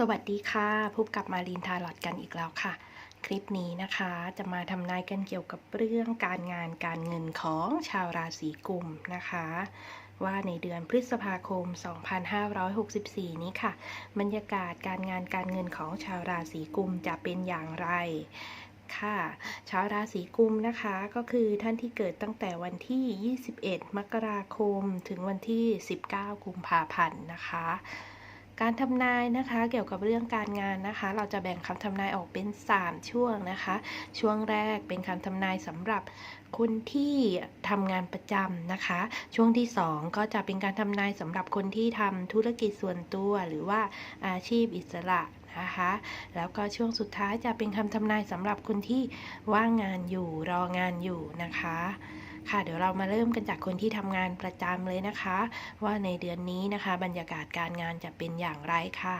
สวัสดีค่ะพบกับมารีนทาร์ลอตกันอีกแล้วค่ะ คลิปนี้นะคะจะมาทำนายกันเกี่ยวกับเรื่องการงานการเงินของชาวราศีกุมนะคะ ว่าในเดือนพฤษภาคม 2564 นี้ค่ะ บรรยากาศการงานการเงินของชาวราศีกุมจะเป็นอย่างไรค่ะชาวราศีกุมนะคะก็คือท่านที่เกิดตั้งแต่วันที่ 21 มกราคม ถึงวันที่ 19 กุมภาพันธ์นะคะ การทำนายนะคะเกี่ยวกับเรื่องการงานนะคะ เราจะแบ่งคำทำนายออกเป็น 3 ช่วงนะคะ ช่วงแรกเป็นคำทำนายสำหรับคนที่ทำงานประจำนะคะ ช่วงที่ 2 ก็จะเป็นการทำนายสำหรับคนที่ทำธุรกิจส่วนตัว หรือว่าอาชีพอิสระนะคะแล้วก็ช่วงสุดท้ายจะเป็นคำทำนายสำหรับคนที่ว่างงานอยู่รองานอยู่นะคะ ค่ะ เดี๋ยวเรามาเริ่มกันจากคนที่ทำงานประจำเลยนะคะ ว่าในเดือนนี้นะคะ บรรยากาศการงานจะเป็นอย่างไรค่ะ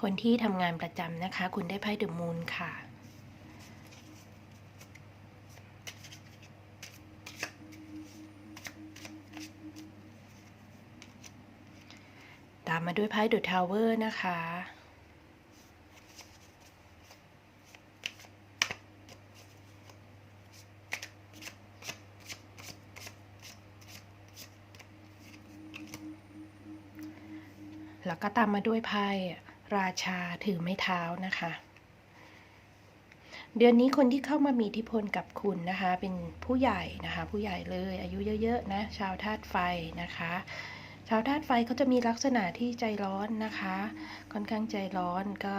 คนที่ทำงานประจำนะคะ คุณได้ไพ่เดอะมูนค่ะามมาด้วยไพ่เดอะทาวเวอร์นะคะแล้วก็ตามมาด้วยไพ่ราชาถือไม้เท้านะคะ เดือนนี้คนที่เข้ามามีอิทธิพลกับคุณนะคะ เป็นผู้ใหญ่นะคะ ผู้ใหญ่เลยอายุเยอะๆนะ ชาวธาตุไฟนะคะ ชาวธาตุไฟเขาจะมีลักษณะที่ใจร้อนนะคะ ค่อนข้างใจร้อนก็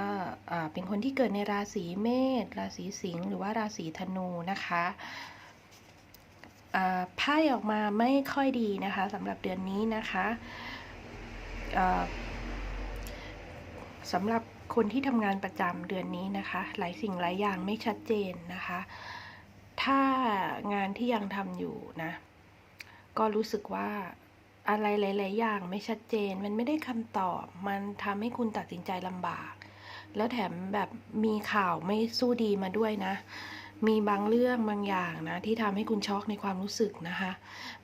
เป็นคนที่เกิดในราศีเมษราศีสิงห์หรือว่าราศีธนูนะคะอ่าไพ่ออกมาไม่ค่อยดีนะคะสำหรับเดือนนี้นะคะสำหรับคนที่ทำงานประจำเดือนนี้นะคะ หลายสิ่งหลายอย่างไม่ชัดเจนนะคะ ถ้างานที่ยังทำอยู่นะ ก็รู้สึกว่า อะไรหลาย ๆ อย่างไม่ชัดเจน มันไม่ได้คำตอบ มันทำให้คุณตัดสินใจลำบาก แล้วแถมแบบมีข่าวไม่สู้ดีมาด้วยนะ มีบางเรื่องบางอย่างนะ ที่ทำให้คุณช็อกในความรู้สึกนะคะ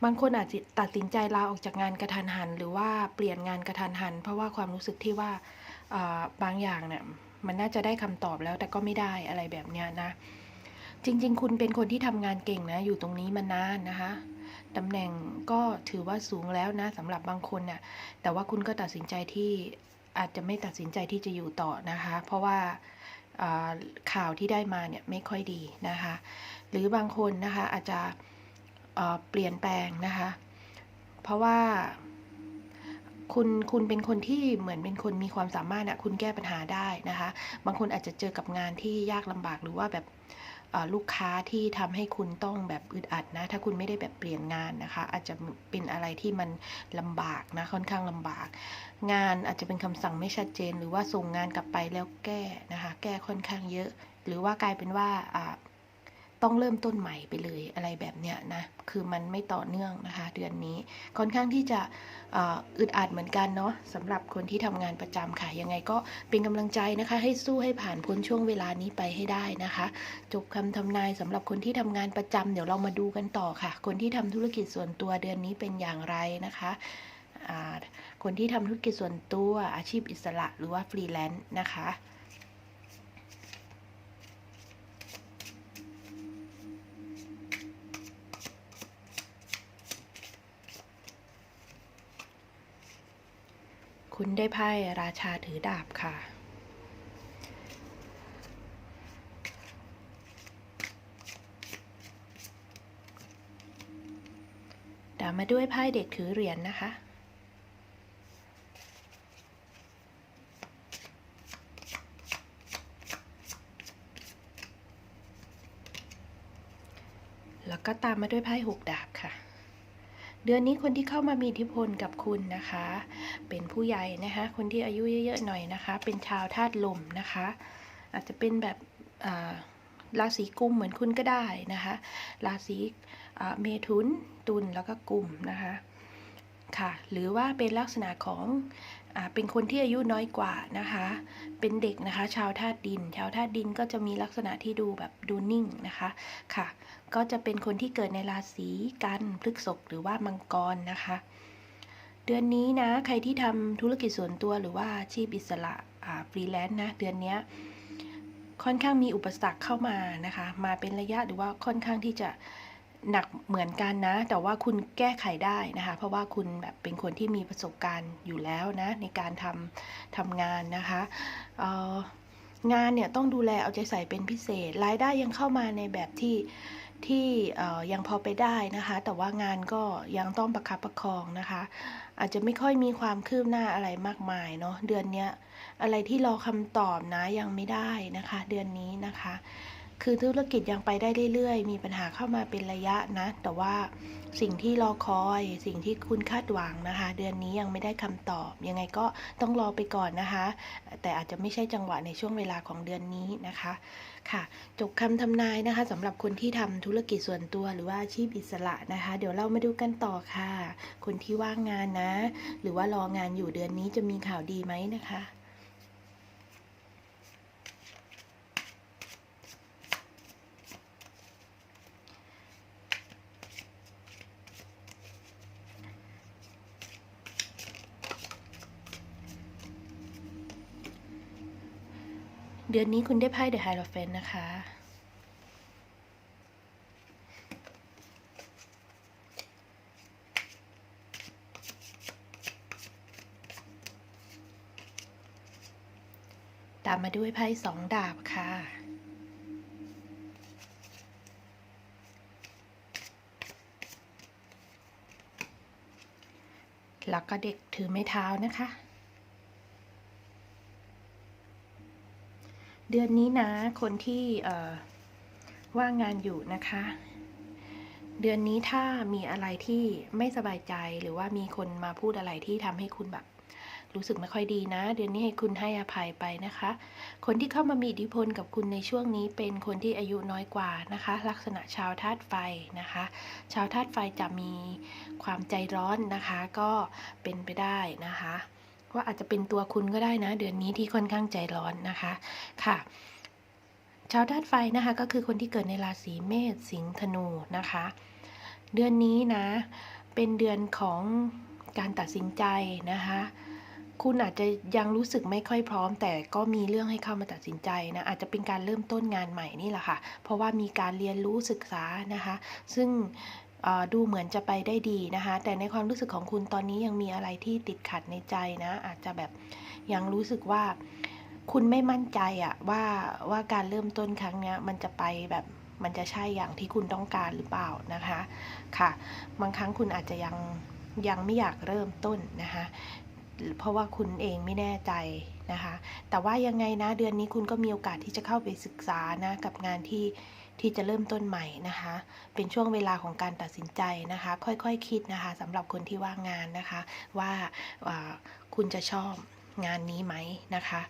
บางคนอาจจะตัดสินใจลาออกจากงานกระทันหัน หรือว่าเปลี่ยนงานกระทันหัน เพราะว่าความรู้สึกที่ว่าอ่าบางอย่างเนี่ยมันน่าจะได้คำตอบแล้วแต่ก็ไม่ได้อะไรแบบเนี้ยนะ จริง ๆ คุณเป็นคนที่ทำงานเก่งนะ อยู่ตรงนี้มานานนะคะ ตำแหน่งก็ถือว่าสูงแล้วนะสำหรับบางคนน่ะแต่ว่าคุณก็ตัดสินใจที่อาจจะไม่ตัดสินใจที่จะอยู่ต่อนะคะ เพราะว่าข่าวที่ได้มาเนี่ยไม่ค่อยดีนะคะ หรือบางคนนะคะอาจจะเเปลี่ยนแปลงนะคะ เพราะว่าคุณคุณเป็นคนที่เหมือนเป็นคนมีความสามารถนะคุณแก้ปัญหาได้นะคะ บางคนอาจจะเจอกับงานที่ยากลำบากหรือว่าแบบ ลูกค้าที่ทำให้คุณต้องแบบอึดอัดนะ ถ้าคุณไม่ได้แบบเปลี่ยนงานนะคะ อาจจะเป็นอะไรที่มันลำบากนะค่อนข้างลำบาก งานอาจจะเป็นคำสั่งไม่ชัดเจน หรือว่าส่งงานกลับไปแล้วแก้นะคะ แก้ค่อนข้างเยอะ หรือว่ากลายเป็นว่า ต้องเริ่มต้นใหม่ไปเลยอะไรแบบเนี้ยนะคือมันไม่ต่อเนื่องนะคะ เดือนนี้ค่อนข้างที่จะอึดอัดเหมือนกันเนาะสำหรับคนที่ทำงานประจำค่ะ ยังไงก็เป็นกำลังใจนะคะ ให้สู้ให้ผ่านพ้นช่วงเวลานี้ไปให้ได้นะคะ จบคำทำนายสำหรับคนที่ทำงานประจำเดี๋ยวเรามาดูกันต่อค่ะ คนที่ทำธุรกิจส่วนตัวเดือนนี้เป็นอย่างไรนะคะคนที่ทำธุรกิจส่วนตัวอาชีพอิสระหรือว่าฟรีแลนซ์นะคะ คุณได้ไพ่ราชาถือดาบค่ะตามมาด้วยไพ่เด็กถือเหรียญนนะคะแล้วก็ตามมาด้วยไพ่หกดาบค่ะ เดือนนี้คนที่เข้ามามีอิทธิพลกับคุณนะคะ เป็นผู้ใหญ่นะคะ คนที่อายุเยอะๆหน่อยนะคะ เป็นชาวธาตุลมนะคะ อาจจะเป็นแบบราศีกุมเหมือนคุณก็ได้นะคะ ราศีเมถุนตุลแล้วก็กุมนะคะค่ะหรือว่าเป็นลักษณะของอเป็นคนที่อายุน้อยกว่านะคะ เป็นเด็กนะคะ ชาวธาตุดิน ชาวธาตุดินก็จะมีลักษณะที่ดูแบบดูนิ่งนะคะค่ะ ก็จะเป็นคนที่เกิดในราศีกันพฤกษภหรือว่ามังกรนะคะ ดือนนี้นะ ใครที่ทำธุรกิจส่วนตัวหรือว่าอาชีพอิสระฟรีแลนซ์นะ เดือนนี้ค่อนข้างมีอุปสรรคเข้ามานะคะ มาเป็นระยะหรือว่าค่อนข้างที่จะหนักเหมือนกันนะ แต่ว่าคุณแก้ไขได้นะคะ เพราะว่าคุณแบบเป็นคนที่มีประสบการณ์อยู่แล้วนะ ในการทำทำงานนะคะเอองานเนี่ยต้องดูแลเอาใจใส่เป็นพิเศษ รายได้ยังเข้ามาในแบบที่ ที่ยังพอไปได้นะคะ แต่ว่างานก็ยังต้องประคับประคองนะคะ อาจจะไม่ค่อยมีความคืบหน้าอะไรมากมายเนาะเดือนนี้อะไรที่รอคำตอบนะยังไม่ได้นะคะ เดือนนี้นะคะ คือธุรกิจยังไปได้เรื่อยๆ มีปัญหาเข้ามาเป็นระยะนะ แต่ว่าสิ่งที่รอคอย สิ่งที่คุณคาดหวังนะคะ เดือนนี้ยังไม่ได้คำตอบ ยังไงก็ต้องรอไปก่อนนะคะ แต่อาจจะไม่ใช่จังหวะในช่วงเวลาของเดือนนี้นะคะ ค่ะ จบคำทำนายนะคะสำหรับคนที่ทำธุรกิจส่วนตัวหรือว่าอาชีพอิสระนะคะ เดี๋ยวเรามาดูกันต่อค่ะ คนที่ว่างงานนะ หรือว่ารองานอยู่เดือนนี้จะมีข่าวดีไหมนะคะ เดือนนี้คุณได้ไพ่เดอะไฮโลเฟนนะคะ ตามมาด้วยไพ่สองดาบค่ะ แล้วก็เด็กถือไม้เท้านะคะ เดือนนี้นะ คนที่ว่างงานอยู่นะคะ เดือนนี้ถ้ามีอะไรที่ไม่สบายใจหรือว่ามีคนมาพูดอะไรที่ทำให้คุณแบบ รู้สึกไม่ค่อยดีนะ เดือนนี้ให้คุณให้อภัยไปนะคะ คนที่เข้ามามีอิทธิพลกับคุณในช่วงนี้เป็นคนที่อายุน้อยกว่านะคะ ลักษณะชาวธาตุไฟนะคะ ชาวธาตุไฟจะมีความใจร้อนนะคะ ก็เป็นไปได้นะคะ ว่าอาจจะเป็นตัวคุณก็ได้นะ เดือนนี้ที่ค่อนข้างใจร้อนนะคะค่ะชาวธาตุไฟนะคะก็คือคนที่เกิดในราศีเมษสิงห์ธนูนะคะ เดือนนี้นะเป็นเดือนของการตัดสินใจนะคะคุณอาจจะยังรู้สึกไม่ค่อยพร้อม แต่ก็มีเรื่องให้เข้ามาตัดสินใจนะอาจจะเป็นการเริ่มต้นงานใหม่นี่แหละค่ะ เพราะว่ามีการเรียนรู้ศึกษานะคะ ซึ่ง ดูเหมือนจะไปได้ดีนะคะ แต่ในความรู้สึกของคุณตอนนี้ยังมีอะไรที่ติดขัดในใจนะ อาจจะแบบยังรู้สึกว่าคุณไม่มั่นใจอะว่าว่าการเริ่มต้นครั้งเนี้ยมันจะไปแบบมันจะใช่อย่างที่คุณต้องการหรือเปล่านะคะค่ะ บางครั้งคุณอาจจะยังยังไม่อยากเริ่มต้นนะคะเพราะว่าคุณเองไม่แน่ใจนะคะ แต่ว่ายังไงนะเดือนนี้คุณก็มีโอกาสที่จะเข้าไปศึกษานะกับงานที่ ที่จะเริ่มต้นใหม่นะคะ เป็นช่วงเวลาของการตัดสินใจนะคะ ค่อยๆคคิดนะคะสำหรับคนที่ว่างงานนะคะ ว่าคุณจะชอบงานนี้ไหมนะคะ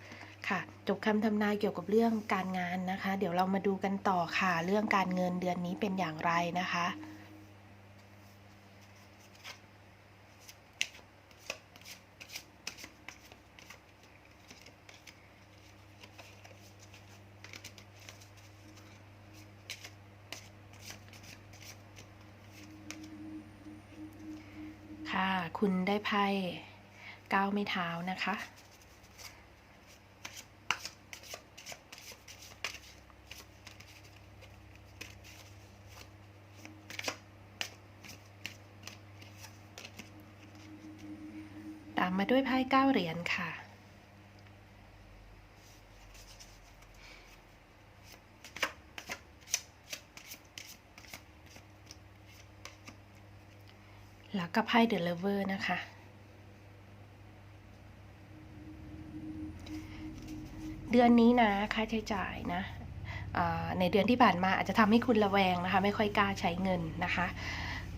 ค่ะจบคำทำนายเกี่ยวกับเรื่องการงานนะคะ เดี๋ยวเรามาดูกันต่อค่ะ เรื่องการเงินเดือนนี้เป็นอย่างไรนะคะ ค่ะ คุณได้ไพ่ก้าวไม่เท้านะคะ ตามมาด้วยไพ่เก้าเหรียญค่ะ แล้วก็ไพ่เดอะเลเวอร์นะคะ เดือนนี้นะค่าใช้จ่ายนะในเดือนที่ผ่านมาอาจจะทำให้คุณระแวงนะคะ ไม่ค่อยกล้าใช้เงินนะคะ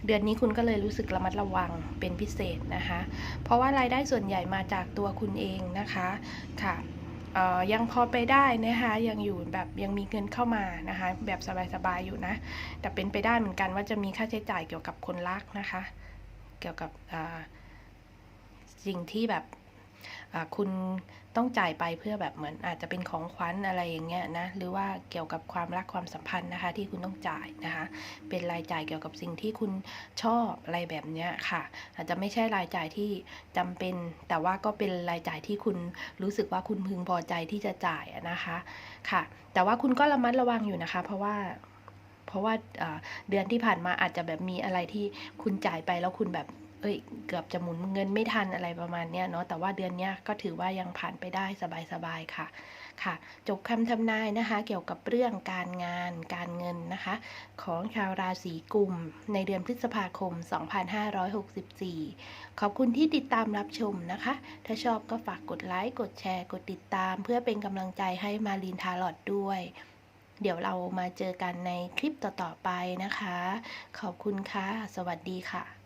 เดือนนี้คุณก็เลยรู้สึกระมัดระวังเป็นพิเศษนะคะ เพราะว่ารายได้ส่วนใหญ่มาจากตัวคุณเองนะคะค่ะยังพอไปได้นะคะยังอยู่แบบยังมีเงินเข้ามานะคะ แบบสบายๆอยู่นะ แต่เป็นไปได้เหมือนกันว่าจะมีค่าใช้จ่ายเกี่ยวกับคนรักนะคะ เกี่ยวกับสิ่งที่แบบอ่าคุณต้องจ่ายไปเพื่อแบบเหมือนอาจจะเป็นของขวัญอะไรอย่างเงี้ยนะหรือว่าเกี่ยวกับความรักความสัมพันธ์นะคะ ที่คุณต้องจ่ายนะคะ เป็นรายจ่ายเกี่ยวกับสิ่งที่คุณชอบอะไรแบบเนี้ยค่ะ อาจจะไม่ใช่รายจ่ายที่จำเป็น แต่ว่าก็เป็นรายจ่ายที่คุณรู้สึกว่าคุณพึงพอใจที่จะจ่ายนะคะค่ะ แต่ว่าคุณก็ระมัดระวังอยู่นะคะ เพราะว่า เพราะว่าเอ่อเดือนที่ผ่านมาอาจจะแบบมีอะไรที่คุณจ่ายไปแล้วคุณแบบเอ้ยเกือบจะหมุนเงินไม่ทันอะไรประมาณเนี้ยเนาะแต่ว่าเดือนเนี้ยก็ถือว่ายังผ่านไปได้สบายๆค่ะค่ะจบคำทำนายนะคะ เกี่ยวกับเรื่องการงานการเงินนะคะ ของชาวราศีกุม ในเดือนพฤษภาคม 2564 ขอบคุณที่ติดตามรับชมนะคะ ถ้าชอบก็ฝากกดไลค์กดแชร์ กดติดตาม เพื่อเป็นกำลังใจให้มารีนทาลอดด้วย เดี๋ยวเรามาเจอกันในคลิปต่อๆไปนะคะ ขอบคุณค่ะ สวัสดีค่ะ